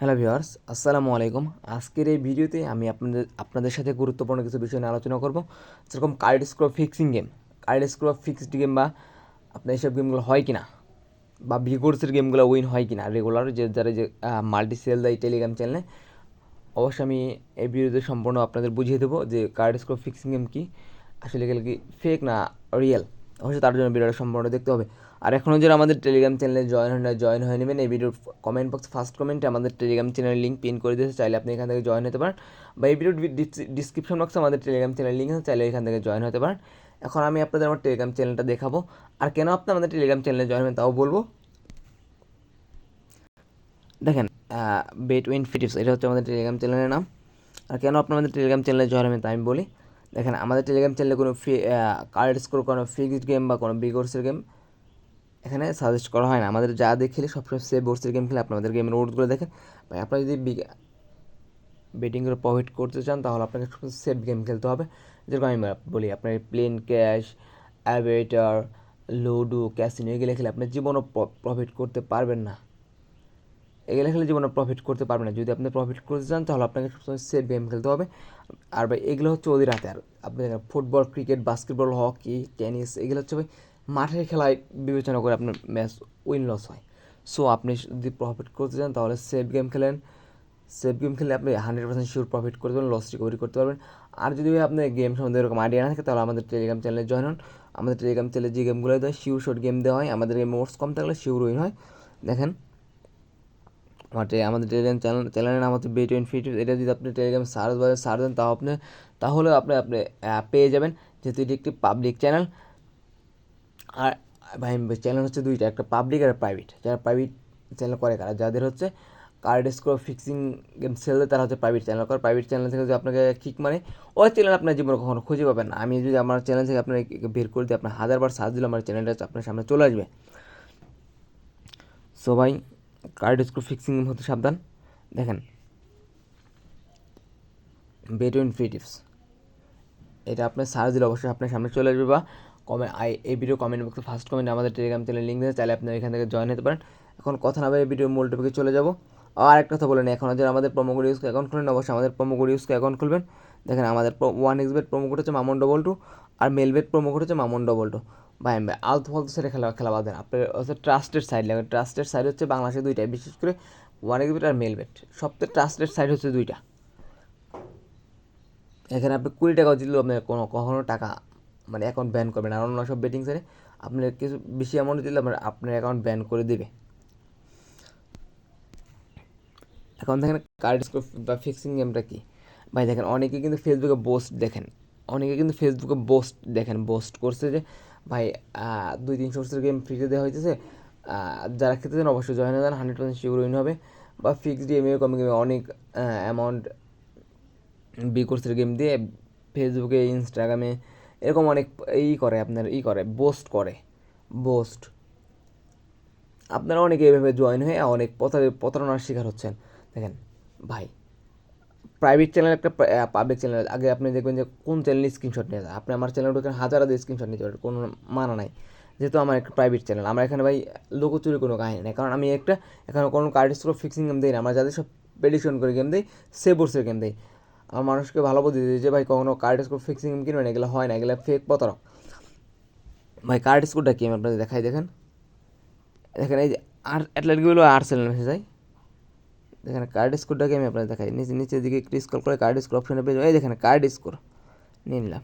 Hello viewers, আসসালামু আলাইকুম। আজকের এই ভিডিওতে আমি আপনাদের আপনাদের সাথে গুরুত্বপূর্ণ কিছু বিষয় নিয়ে আলোচনা করব। যেরকম card score fixing game card score fixed game বা আপনার এইসব গেমগুলো হয় কিনা? বা ভিগোর্সের গেমগুলো উইন হয় কিনা? রেগুলার যে, যারা যে মাল্টি সেল দেয় টেলিগ্রাম চ্যানেলে অবশ্যই আমি এই ভিডিওতে সম্পূর্ণ আপনাদের বুঝিয়ে দেবো যে কার্ড স্ক্রো ফিক্সিং গেম কি, আসলে গেলে কি ফেক না রিয়েল অবশ্যই তার জন্য ভিডিওটা সম্পূর্ণ দেখতে হবে। আর এখনও যারা আমাদের টেলিগ্রাম চ্যানেলে জয়েন হয় না জয়েন হয়ে নেবেন। এই ভিডিওর কমেন্ট বক্স ফার্স্ট কমেন্টে আমাদের টেলিগ্রাম চ্যানেলের লিঙ্ক পিন করে দিতে চাইলে আপনি এখান থেকে জয়েন হতে পারেন। বা এই ভিডিওর ডিসক্রিপশন বক্সে আমাদের টেলিগ্রাম চ্যানেলের লিঙ্ক আছে, চাইলে এখান থেকে জয়েন হতে পারেন। এখন আমি আপনাদের আমার টেলিগ্রাম চ্যানেলটা দেখাবো। আর কেন আপনি আমাদের টেলিগ্রাম চ্যানেলে জয়েন হবেন তাও বলব। দেখেন বেট উইন ফিটিপস এটা হচ্ছে আমাদের টেলিগ্রাম চ্যানেলের নাম। আর কেন আপনি আমাদের টেলিগ্রাম চ্যানেলে জয়েন হবেন তা আমি বলি। দেখেন, আমাদের টেলিগ্রাম চ্যানেলে কোনো ফ্রি কার্ড স্কোর কোনো ফিক্সড গেম বা কোনো বিগোর্সের গেম এখানে সাজেস্ট করা হয় না। আমাদের যা দেখলে সবসময় সেভ বোর্ডসের গেম খেলে আপনাদের গেমের রোডগুলো দেখেন। ভাই, আপনারা যদি বেটিং করে প্রফিট করতে চান, তাহলে আপনাকে সেভ গেম খেলতে হবে। যেরকম আমি বলি, আপনার plane cash aviator ludo casino এগুলো খেলে আপনি জীবনও প্রফিট করতে পারবেন না। এগুলো খেলে জীবনে প্রফিট করতে পারবেন না। যদি আপনি প্রফিট করতে চান, তাহলে আপনাকে সবসময় সেফ গেম খেলতে হবে। আর ভাই, এগুলো হচ্ছে ওদের হাতে। আর আপনি football cricket basketball hockey tennis এগুলো হচ্ছে ভাই মাঠের খেলায় বিবেচনা করে আপনার ম্যাচ উইন লস হয়। সো আপনি যদি প্রফিট করতে চান, তাহলে সেফ গেম খেলেন। সেফ গেম খেলে আপনি হান্ড্রেড পার্সেন্ট শিওর প্রফিট করতে পারবেন লস রিকভারি করতে পারবেন। আর যদি আপনি গেম সম্বন্ধে এরকম আইডিয়া না থাকে, তাহলে আমাদের টেলিগ্রাম চ্যানেলে জয়েন হন। আমাদের টেলিগ্রাম চ্যানেলে যে গেমগুলো দেয় শিওর শর্ট গেম দেওয়া হয়। আমাদের গেম মোটস কম থাকলে শিওর উইন হয়। দেখেন, মাঠে আমাদের টেলিগ্রাম চ্যানেল চ্যানেলের নাম হচ্ছে বেট টোয়েন্টি ফিট এটা যদি আপনি টেলিগ্রাম সার্চ বাজার সার্চ দেন, তাও আপনি তাহলে আপনি আপনি পেয়ে যাবেন। যেহেতু এটি একটি পাবলিক চ্যানেল আর ভাই চ্যানেল হচ্ছে দুইটা, একটা পাবলিক আর প্রাইভেট যারা প্রাইভেট চ্যানেল করে কারা যাদের হচ্ছে card score fixing game sell তারা হচ্ছে প্রাইভেট চ্যানেল করে। প্রাইভেট চ্যানেল থেকে যদি আপনাকে কিক মানে ওই চ্যানেল আপনার জীবনে কখনো খুঁজে পাবেন না। আমি যদি আমার চ্যানেল থেকে আপনার বের করে দিই, আপনার হাজারবার সার্চ দিলে আমার চ্যানেলটা আপনার সামনে চলে আসবে। সো ভাই কার্ড স্ক্রু ফিক্সিং গেম হতে সাবধান। দেখেন বেটুইন ফ্রি টিপস এটা আপনার সার্চ দিলে অবশ্যই আপনার সামনে চলে আসবে বা কমে আই এই ভিডিও কমেন্ট বক্সে ফার্স্ট কমেন্ট আমাদের টেলিগ্রাম চ্যানেল লিঙ্ক দিতে চাইলে আপনি এখান থেকে জয়েন হতে পারেন। এখন কথা না বলে ভিডিও মূল টপিকে চলে যাব। আর একটা কথা বলেন এখন যারা আমাদের প্রোমো কোড ইউজ অ্যাকাউন্ট খুলবেন, অবশ্যই আমাদের প্রোমো কোড ইউজ অ্যাকাউন্ট খুলবেন। দেখেন আমাদের one X bet promo code হচ্ছে মামন ডবল টু আর মেল বেট প্রোমো কোড হচ্ছে মামন ডবল টু ভাই ভাই, আলতু ফালতু সেটা খেলা খেলা বাদ দেন। আপনার হচ্ছে ট্রাস্টেড সাইড লাগে ট্রাস্টেড সাইড হচ্ছে বাংলাদেশে দুইটাই বিশেষ করে ওয়ান এক্স বেট আর মেল বেট সবথেকে ট্রাস্টেড সাইড হচ্ছে দুইটা। এখানে আপনি কুড়ি টাকাও দিলেও আপনার কোনো, কখনো টাকা মানে অ্যাকাউন্ট ব্যান করবেন। আর অন্য সব বেটিং সাইডে আপনার কিছু বেশি অ্যামাউন্ট দিলে আপনার আপনার অ্যাকাউন্ট ব্যান করে দেবে। এখন দেখেন কার্ড বা ফিক্সিং গেমটা কি? ভাই দেখেন, অনেকে কিন্তু ফেসবুকে পোস্ট দেখেন। অনেকে কিন্তু ফেসবুকে পোস্ট দেখেন। পোস্ট করছে যে, ভাই দুই তিন বছরের গেম ফ্রিতে দেওয়া হয়েছে যারা খেতে চান অবশ্যই জয়েন হয়ে যান। হান্ড্রেড পার্সেন্ট শিওর উইন হবে। বা ফিক্সড গেমে কমে গেমে অনেক অ্যামাউন্ট বি কোর্সের গেম দিয়ে ফেসবুকে ইনস্টাগ্রামে এরকম অনেক ই করে আপনার, ই করে বোস্ট করে। বোস্ট আপনারা অনেকে এভাবে জয়েন হয়ে অনেক প্রতারণার শিকার হচ্ছেন। দেখেন, ভাই প্রাইভেট চ্যানেল একটা পাবলিক চ্যানেল আগে আপনি দেখবেন যে কোন চ্যানেলে স্ক্রিনশট নিয়ে যায়। আপনি আমার চ্যানেল ঢুকেন হাজার হাজার স্ক্রিনশট নিতে পারেন, কোনো মানা নাই। যেহেতু আমার একটা প্রাইভেট চ্যানেল আমার এখানে ভাই লোকচুরি কোনো কাহিনী নেই। কারণ আমি একটা, এখানে কোনো কার্ড স্কোর ফিক্সিং গেম দিই না, আমরা যাদের সব প্রেডিকশন করে গেম দিই, সে বোর্সের গেম দিই। মানুষকে ভালো বুদ্ধি দিই যে, ভাই, কখনো কার্ড স্কোর ফিক্সিং গেম কিনবেন এগুলো হয় না, এগুলো ফেক প্রতারক। ভাই কার্ড স্কোরটা কি? আমি আপনাদের দেখাই, দেখেন। দেখেন, এই যে আর অ্যাথলেটগুলো আর্সেনাল মেসে যায়। দেখেন কার্ড স্কোরটাকে আমি আপনাদের দেখাই। নিচে, নিচের দিকে একটু স্কোর করে কার্ড স্কোর অপশনে পেয়ে এই দেখেন কার্ড স্কোর নিয়ে নিলাম।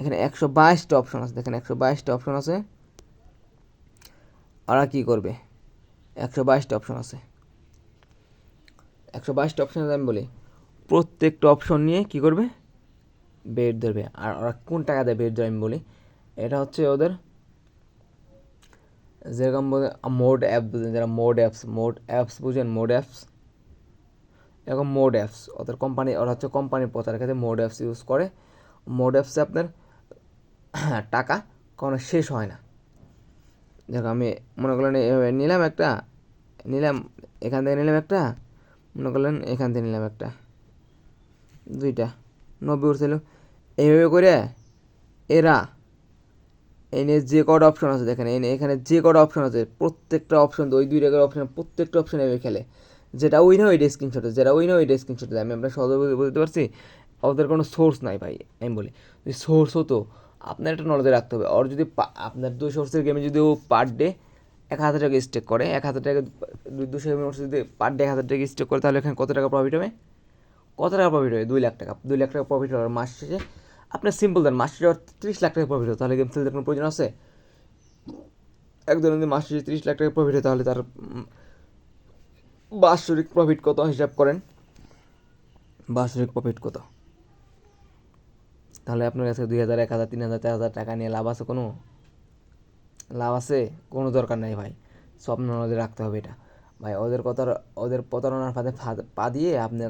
এখানে একশো বাইশটা অপশন আছে। দেখেন, একশো বাইশটা অপশন আছে। ওরা কী করবে? একশো বাইশটা অপশন আছে। একশো বাইশটা অপশন আমি বলি প্রত্যেকটা অপশন নিয়ে কী করবে? বেড ধরবে। আর ওরা কোন টাকা দেয় বেড ধরে আমি বলি, এটা হচ্ছে ওদের যেরকম মোড অ্যাপ বুঝেন, যারা মোড অ্যাপস মোড অ্যাপস বুঝেন মোড অ্যাপস এরকম মোড অ্যাপস ওদের কোম্পানি ওরা হচ্ছে কোম্পানির প্রচারের ক্ষেত্রে মোড অ্যাপস ইউজ করে। মোড অ্যাপসে আপনার টাকা কোনো শেষ হয় না। দেখো আমি মনে করলেন নিলাম একটা, নিলাম, এখান থেকে নিলাম একটা, মনে করলেন এখান থেকে নিলাম একটা। দুইটা। নব্বই উঠছিল এইভাবে করে এরা এনে যে কটা অপশন আছে দেখেন, এনে এখানে যে কটা অপশন আছে, প্রত্যেকটা অপশন ওই দুই টাকার অপশন প্রত্যেকটা অপশন এভাবে খেলে। যেটা উইন হয় ওইটা স্ক্রিনশট যেটা উইন হয় ওইটা স্ক্রিনশট আমি আপনার সহজে বুঝ- বুঝতে পারছি? ওদের কোনো সোর্স নাই ভাই, আমি বলি। সোর্স হতো, আপনার একটা নলেজে রাখতে হবে। আর যদি আপনার দুই সোর্সের গেমে যদি ও পার ডে এক হাজার টাকা স্টেক করে, এক হাজার টাকা দুশো গেমের যদি পার ডে এক হাজার টাকা স্টেক করে, তাহলে এখানে কত টাকা প্রফিট হবে? কত টাকা প্রফিট হবে দুই লাখ টাকা। দুই লাখ টাকা প্রফিট হবে আর মাস শেষে আপনার সিম্পল দেন মাস শেষে ত্রিশ লাখ টাকা প্রফিট হবে তাহলে গেম খেলতে কোনো প্রয়োজন আছে? একজন যদি মাস শেষে ত্রিশ লাখ টাকা প্রফিট হয়, তাহলে তার বাৎসরিক প্রফিট কত হিসাব করেন? বাৎসরিক প্রফিট কত? তাহলে আপনার কাছে দুই হাজার, এক হাজার, তিন হাজার, চার হাজার টাকা নিয়ে লাভ আছে কোনো? লাভ আছে? কোনো দরকার নেই ভাই। স্বপ্ন নজরে রাখতে হবে এটা। ভাই, ওদের কথা ওদের প্রতারণার ফাঁদে, পা দিয়ে আপনি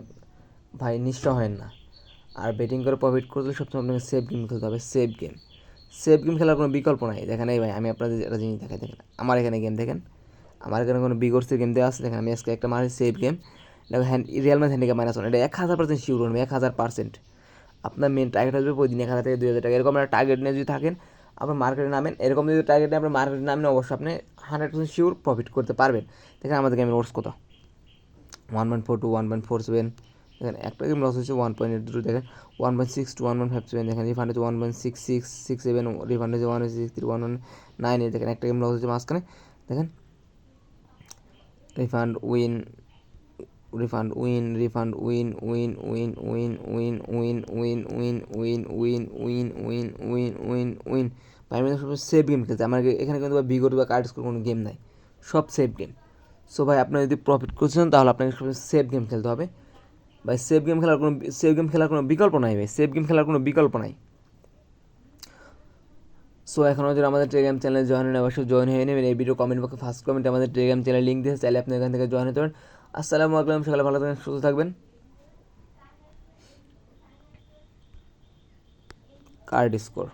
ভাই নিঃস্ব হন না। আর ব্যাটিং করে প্রফিট করতে হলে সবসময় আপনাকে সেফ গেম খেলতে হবে সেফ গেম সেফ গেম খেলার কোনো বিকল্প নাই। দেখেন, এই ভাই, আমি আপনাদের একটা জিনিস দেখাই, দেখেন। আমার এখানে গেম দেখেন। আমার এখানে কোনো বিগোর্সের গেম দেওয়া আছে, দেখেন, আমি আজকে একটা মারি সেফ গেম দেখো hand real match handicap minus one এটা এক হাজার পার্সেন্ট শিওর হবে, এক হাজার পার্সেন্ট আপনার মেন টার্গেট আসবে প্রতিদিন এক হাজার থেকে দুই হাজার টাকা। এরকম একটা টার্গেট নিয়ে যদি থাকেন, আপনার মার্কেটে নামেন, এরকম যদি টার্গেট নিয়ে আপনার মার্কেটে নামেন, অবশ্যই আপনি হান্ড্রেড পার্সেন্ট শিওর প্রফিট করতে পারবেন। দেখেন, আমাদের গেমের ওর্স কত? One point four two one point four seven দেখেন একটা গেম লস হয়েছে ওয়ান পয়েন্ট এইট টু দেখেন one point six two one point five seven দেখেন রিফান্ড হচ্ছে one point six six six seven refund হচ্ছে one six three one one nine eight দেখেন একটা game loss হচ্ছে মাঝখানে দেখেন refund win refund win refund win win win win win win win win win win win win win win win আমি সব safe game খেলতে আমার এখানে কিন্তু বা বিগট বা কার্ড স্কোর কোনো গেম নাই সব সেফ গেম সো ভাই আপনার যদি প্রফিট করছেন তাহলে আপনাকে সব সেফ গেম খেলতে হবে ভাই সেফ গেম খেলার কোনো সেফ গেম খেলার কোনো বিকল্প নাই ভাই সেফ গেম খেলার কোনো বিকল্প নাই। সো এখনও যদি আমাদের টেলিগ্রাম চ্যানেলে জয়েন হন অবশ্যই জয়েন হয়ে নেবেন। এই ভিডিও কমেন্ট বক্সে ফার্স্ট কমেন্টে আমাদের টেলিগ্রাম চ্যানেল লিঙ্ক দিয়েছে চাইলে আপনি এখান থেকে জয়েন হতে পারেন। আসসালামু আলাইকুম, সকালে ভালো থাকবেন, সুস্থ থাকবেন। Card score